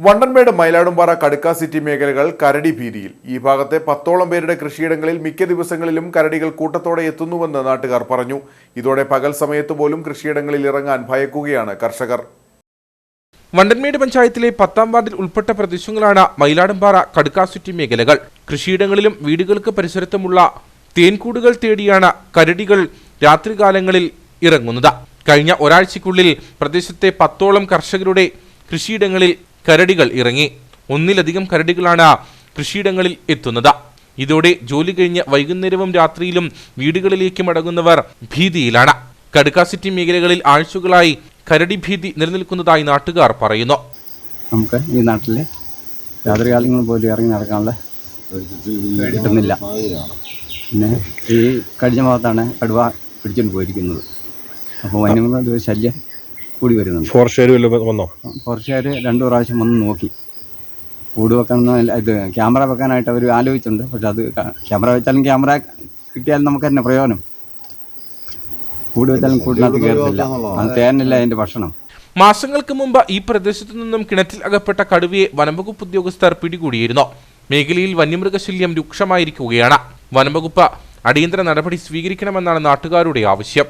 Vandanmedu Mayiladumpara കടുക്ക city മേഖലകൾ കരടി ഭീതിയിൽ. ഈ ഭാഗത്തെ പത്തോളം പേരുടെ കൃഷിയിടങ്ങളിൽ മിക്ക ദിവസങ്ങളിലും കരടികൾ കൂട്ടത്തോടെ എത്തുന്നുവെന്ന് നാട്ടുകാർ പറഞ്ഞു. ഇതോടെ പകൽ സമയത്ത് പോലും കൃഷിയിടങ്ങളിൽ ഇറങ്ങാൻ ഭയക്കുകയാണ് കർഷകർ. വണ്ടൻമേട് പഞ്ചായത്തിലെ പത്താം വാർഡിൽ ഉൾപ്പെട്ട പ്രദേശങ്ങളാണ് മയിലാടുംപാറ കടുക്കാസുറ്റി മേഖലകൾ. കൃഷിയിടങ്ങളിലും വീടുകൾക്ക് പരിസരത്തുമുള്ള തേൻകൂടുകൾ തേടിയാണ് കരടികൾ രാത്രികാലങ്ങളിൽ ഇറങ്ങുന്നത്. കഴിഞ്ഞ ഒരാഴ്ചയ്ക്കുള്ളിൽ പ്രദേശത്തെ പത്തോളം കർഷകരുടെ കൃഷിയിടങ്ങളിൽ കരടികൾ ഇറങ്ങി. ഒന്നിലധികം കരടികളാണ് കൃഷിയിടങ്ങളിൽ എത്തുന്നത്. ഇതോടെ ജോലി കഴിഞ്ഞ് വൈകുന്നേരവും രാത്രിയിലും വീടുകളിലേക്ക് മടങ്ങുന്നവർ ഭീതിയിലാണ്. കടുക്കാസിറ്റി മേഖലകളിൽ ആഴ്ചകളായി കരടി ഭീതി നിലനിൽക്കുന്നതായി നാട്ടുകാർ പറയുന്നു. നമുക്ക് ഈ നാട്ടിലെ രാത്രികാലങ്ങൾ പോലും ഇറങ്ങി നടക്കാനുള്ള കിട്ടുന്നില്ല. പിന്നെ ഈ കഴിഞ്ഞ ഭാഗത്താണ് കടുവ പിടിച്ചുകൊണ്ട് പോയിരിക്കുന്നത്. അപ്പോൾ വന്യമൃഗ ശല്യം കൂടി വരുന്നുണ്ട്. ഫോറസ്റ്റുകാർ വന്നോ? ഫോറസ്റ്റുകാർ രണ്ടു പ്രാവശ്യം വന്ന് നോക്കി. കൂട് വെക്കണം ഇത് ക്യാമറ വെക്കാനായിട്ട് അവർ ആലോചിച്ചിട്ടുണ്ട്. പക്ഷെ അത് ക്യാമറ വെച്ചാലും ക്യാമറ കിട്ടിയാലും നമുക്ക് തന്നെ പ്രയോജനം. കൂട് വെച്ചാലും കൂടിനകത്ത് കയറത്തില്ല. അത് തേനില്ല അതിന്റെ ഭക്ഷണം. മാസങ്ങൾക്ക് മുമ്പ് ഈ പ്രദേശത്തു നിന്നും കിണറ്റിൽ അകപ്പെട്ട കടുവയെ വനംവകുപ്പ് ഉദ്യോഗസ്ഥർ പിടികൂടിയിരുന്നു. മേഖലയിൽ വന്യമൃഗശല്യം രൂക്ഷമായിരിക്കുകയാണ്. വനംവകുപ്പ് അടിയന്തര നടപടി സ്വീകരിക്കണമെന്നാണ് നാട്ടുകാരുടെ ആവശ്യം.